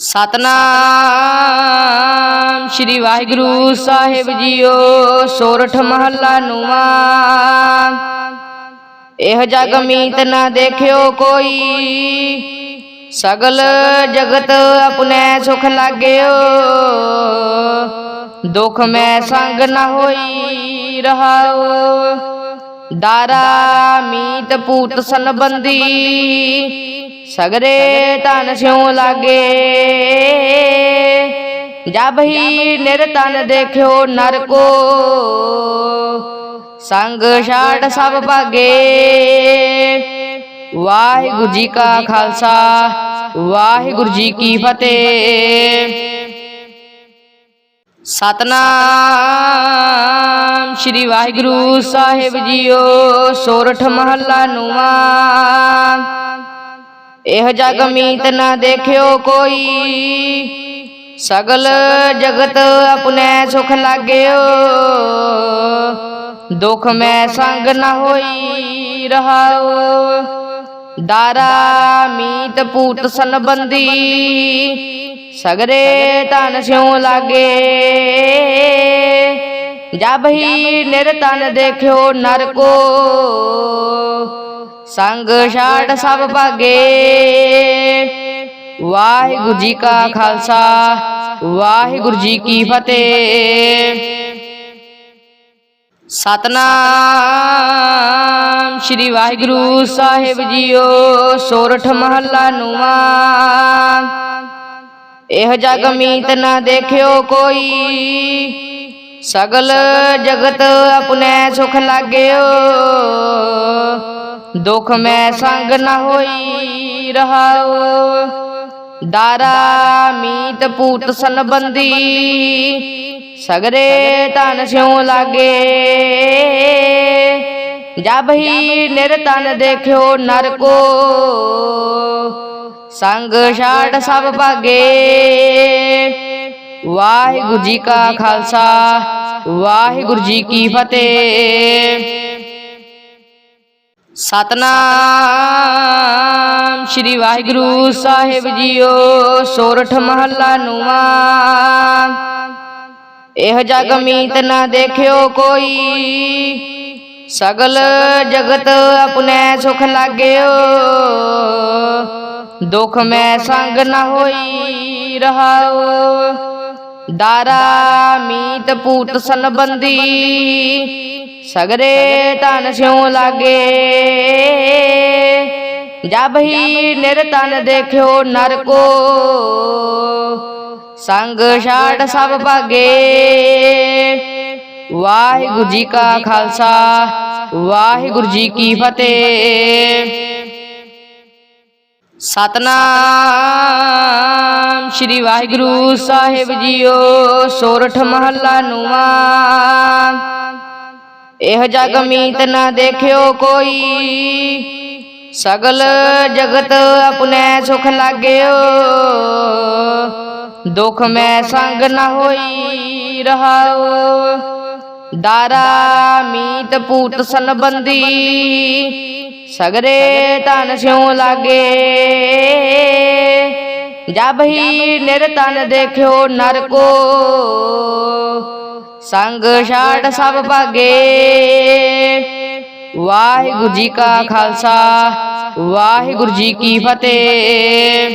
ਸਤਨਾਮ ਸ੍ਰੀ ਵਾਹਿਗੁਰੂ ਸਾਹਿਬ ਜੀਓ, ਸੋਰਠ ਮਹੱਲਾ ਨੂਆ ਇਹ ਜਗ ਮੀਤ ਨਾ ਦੇਖਿਓ ਕੋਈ। ਸਗਲ ਜਗਤ ਆਪਣੇ ਸੁਖ ਲਾਗਿਓ। ਦੁਖ ਮੈਂ ਸੰਗ ਨਾ ਹੋਈ ਰਹਾਓ। ਦਾਰਾ ਮੀਤ ਪੂਤ ਸੰਬੰਧੀ। ਸਗਰੇ ਤਨ ਸਿਉ ਲਾਗੇ। ਜਬ ਹੀ ਨਿਰਤਨ ਦੇਖਿਓ ਨਰ ਕੋ ਸੰਗ ਛਾੜ ਸਭ ਭਾਗੇ। ਵਾਹਿਗੁਰੂ ਜੀ ਕਾ ਖਾਲਸਾ। ਵਾਹਿਗੁਰੂ ਜੀ ਕੀ ਫਤਿਹ। ਸਤਨਾਮ ਸ੍ਰੀ ਵਾਹਿਗੁਰੂ ਸਾਹਿਬ ਜੀਓ। ਸੋਰਠ ਮਹੱਲਾ ਨੂਆ ਇਹ ਜਗ ਮੀਤ ਨਾ ਦੇਖਿਓ ਕੋਈ। ਸਗਲ ਜਗਤ ਆਪਣੇ ਸੁਖ ਲਾਗਿਓ। ਦੁਖ ਮੈਂ ਸੰਗ ਨਾ ਹੋਈ ਰਹਾਓ। ਦਾਰਾ ਮੀਤ ਪੂਤ ਸੰਬੰਦੀ ਸਗਰੇ ਤਨ ਸਿਉ ਲਾਗੇ। ਜਬ ਹੀ ਨਿਰਤਨ ਦੇਖਿਓ ਨਰ ਕੋ ਸੰਗ ਛਾੜ ਸਭ ਭਾਗੇ। ਵਾਹਿਗੁਰੂ ਜੀ ਕਾ ਖਾਲਸਾ। ਵਾਹਿਗੁਰੂ ਜੀ ਕੀ ਫਤਿਹ। ਸਤਨਾਮ ਸ੍ਰੀ ਵਾਹਿਗੁਰੂ ਸਾਹਿਬ ਜੀਓ ਸੋਰਠ ਮਹੱਲਾ ਨੂਆ ਇਹ ਜਗ ਮੀਤ ਨਾ ਦੇਖਿਓ ਕੋਈ। ਸਗਲ ਜਗਤ ਆਪਣੇ ਸੁਖ ਲਾਗਿਓ। ਦੁਖ ਮੈਂ ਸੰਗ ਨਾ ਹੋਈ ਰਹਾਓ। ਦਾਰਾ ਮੀਤ ਪੂਤ ਸੰਬੰਦੀ ਸਗਰੇ ਤਨ ਸਿਉ ਲਾਗੇ। ਜਬ ਹੀ ਨਿਰਤਨ ਦੇਖਿਓ ਨਰ ਕੋ ਸੰਗ ਛਾੜ ਸਭ ਭਾਗੇ। ਵਾਹਿਗੁਰੂ ਜੀ ਕਾ ਖਾਲਸਾ। ਵਾਹਿਗੁਰੂ ਜੀ ਕੀ ਫਤਿਹ। ਸਤਨਾਮ ਸ੍ਰੀ ਵਾਹਿਗੁਰੂ ਸਾਹਿਬ ਜੀਓ, ਸੋਰਠ ਮਹੱਲਾ ਨੂਆ ਇਹ ਜਗ ਮੀਤ ਨਾ ਦੇਖਿਓ ਕੋਈ, ਸਗਲ ਜਗਤ ਆਪਣੇ ਸੁਖ ਲਾਗਿਓ। ਦੁਖ ਮੈਂ ਸੰਗ ਨਾ ਹੋਈ ਰਹਾਓ। ਦਾਰਾ ਮੀਤ ਪੂਤ ਸੰਬੰਦੀ ਸਗਰੇ ਤਨ ਸਿਉ ਲਾਗੇ। ਜਬ ਹੀ ਨਿਰਤਨ ਦੇਖਿਓ ਨਰ ਕੋ ਸੰਗ ਛਾੜ ਸਭ ਭਾਗੇ। ਵਾਹਿਗੁਰੂ ਜੀ ਕਾ ਖਾਲਸਾ। ਵਾਹਿਗੁਰੂ ਜੀ ਕੀ ਫਤਿਹ। ਸਤਨਾਮ ਸ੍ਰੀ ਵਾਹਿਗੁਰੂ ਸਾਹਿਬ ਜੀਓ। ਸੋਰਠ ਮਹੱਲਾ ਨੂਆ ਇਹ ਜਗ ਮੀਤ ਨਾ ਦੇਖਿਓ ਕੋਈ। ਸਗਲ ਜਗਤ ਆਪਣੇ ਸੁਖ ਲਾਗਿਓ। ਦੁਖ ਮੈਂ ਸੰਗ ਨਾ ਹੋਈ ਰਹਾਓ। ਦਾਰਾ ਮੀਤ ਪੂਤ ਸੰਬੰਦੀ ਸਗਰੇ ਤਨ ਸਿਉ ਲਾਗੇ। ਜਬ ਹੀ ਨਿਰਤਨ ਦੇਖਿਓ ਨਰ ਕੋ ਸੰਗ ਛਾੜ ਸਭ ਭਾਗੇ। ਵਾਹਿਗੁਰੂ ਜੀ ਕਾ ਖਾਲਸਾ। ਵਾਹਿਗੁਰੂ ਜੀ ਕੀ ਫਤਿਹ।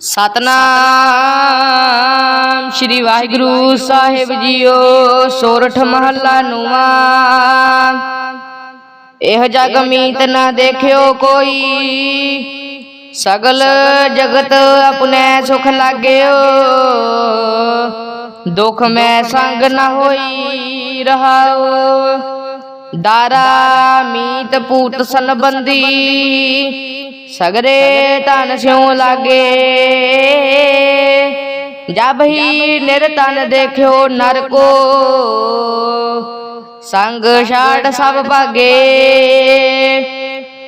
ਸਤਨਾਮ। ਸ੍ਰੀ ਵਾਹਿਗੁਰੂ ਸਾਹਿਬ ਜੀਓ ਸੋਰਠ ਮਹੱਲਾ ਨੂਆ ਇਹ ਜਗ ਮੀਤ ਨਾ ਦੇਖਿਓ ਕੋਈ। ਸਗਲ ਜਗਤ ਆਪਣੇ ਸੁਖ ਲਾਗਿਓ। ਦੁਖ ਮੈਂ ਸੰਗ ਨਾ ਹੋਈ ਰਹਾਓ। ਦਾਰਾ ਮੀਤ ਪੂਤ ਸੰਬੰਦੀ ਸਗਰੇ ਤਨ ਸਿਉ ਲਾਗੇ। ਜਬ ਹੀ ਨਿਰਤਨ ਦੇਖਿਓ ਨਰ ਕੋ ਸੰਗ ਛਾੜ ਸਭ ਭਾਗੇ।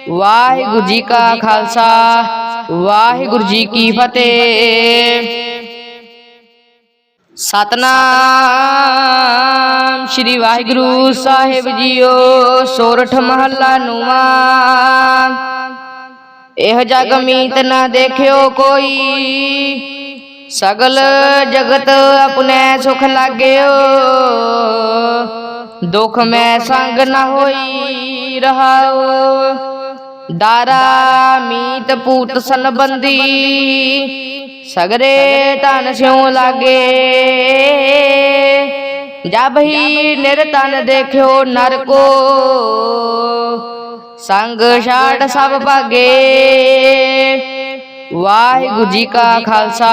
ਵਾਹਿਗੁਰੂ ਜੀ ਕਾ ਖਾਲਸਾ। ਵਾਹਿਗੁਰੂ ਜੀ ਕੀ ਫਤਿਹ। ਸਤਨਾਮ ਸ੍ਰੀ ਵਾਹਿਗੁਰੂ ਸਾਹਿਬ ਜੀਓ, ਸੋਰਠ ਮਹੱਲਾ ਨੂਆ ਇਹ ਜਗ ਮੀਤ ਨਾ ਦੇਖਿਓ ਕੋਈ। ਸਗਲ ਜਗਤ ਆਪਣੇ ਸੁਖ ਲਾਗਿਓ। ਦੁਖ ਮੈਂ ਸੰਗ ਨਾ ਹੋਈ ਰਹਾਓ। ਦਾਰਾ ਮੀਤ ਪੂਤ ਸੰਬੰਦੀ ਸਗਰੇ ਧਨ ਸਿਉ ਲਾਗੇ। ਜਬ ਹੀ ਨਿਰਤਨ ਦੇਖਿਓ ਨਰ ਕੋ ਸੰਗ ਛਾੜ ਸਭ ਭਾਗੇ। ਵਾਹਿਗੁਰੂ ਜੀ ਕਾ ਖਾਲਸਾ,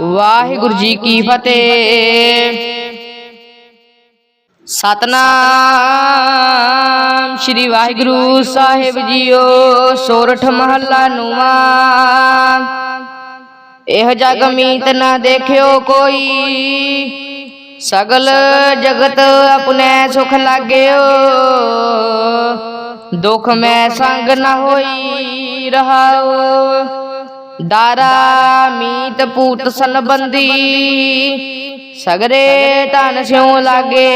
ਵਾਹਿਗੁਰੂ ਜੀ ਕੀ ਫਤਿਹ। ਸਤਨਾਮ ਸ੍ਰੀ ਵਾਹਿਗੁਰੂ ਸਾਹਿਬ ਜੀਓ, ਸੋਰਠ ਮਹੱਲਾ ਨੂਆ ਇਹ ਜਗ ਮੀਤ ਨਾ ਦੇਖਿਓ ਕੋਈ। ਸਗਲ ਜਗਤ ਆਪਣੇ ਸੁਖ ਲਾਗਿਓ। ਦੁਖ ਮੈਂ ਸੰਗ ਨਾ ਹੋਈ ਰਹਾਓ। ਦਾਰਾ ਮੀਤ ਪੂਤ ਸੰਬੰਦੀ ਸਗਰੇ ਧਨ ਸਿਉ ਲਾਗੇ।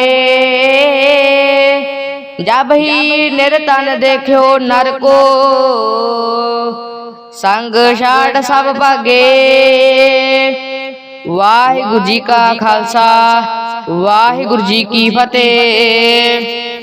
ਜਬ ਹੀ ਨਿਰਤਨ ਦੇਖਿਓ ਨਰ ਕੋ ਸੰਗ ਛਾੜ ਸਭ ਭਾਗੇ। ਵਾਹਿਗੁਰੂ ਜੀ ਕਾ ਖਾਲਸਾ। ਵਾਹਿਗੁਰੂ ਜੀ ਕੀ ਫਤਿਹ।